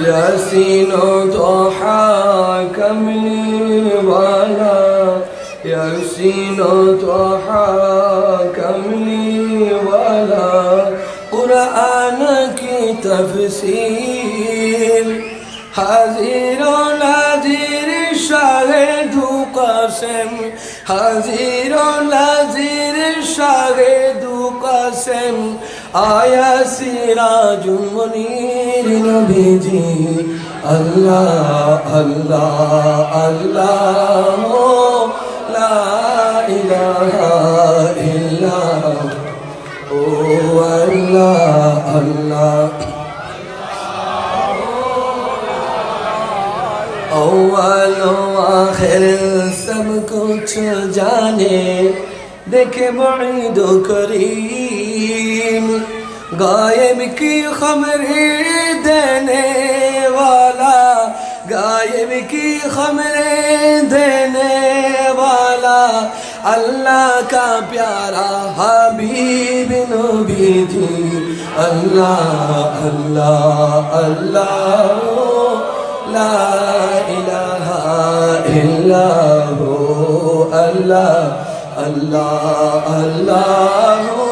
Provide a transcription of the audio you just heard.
ياسين طه كملي ولا ياسين طه كملي ولا قرآنك تفسير. حزير نذير شاهد قاسم حزير نذير شاهد قاسم آیا سراج منیر نبی جی۔ اللہ اللہ اللہ لا الہ الا او اللہ اللہ۔ اول و آخر سب کچھ جانے، دیکھے بعید و کریم۔ غائب کی خبر دینے والا، غائب کی خبر دینے والا۔ اللہ کا پیارا حبیب نبی جی۔ اللہ اللہ اللہ۔ لا الہ الا ہو۔ اللہ اللہ اللہ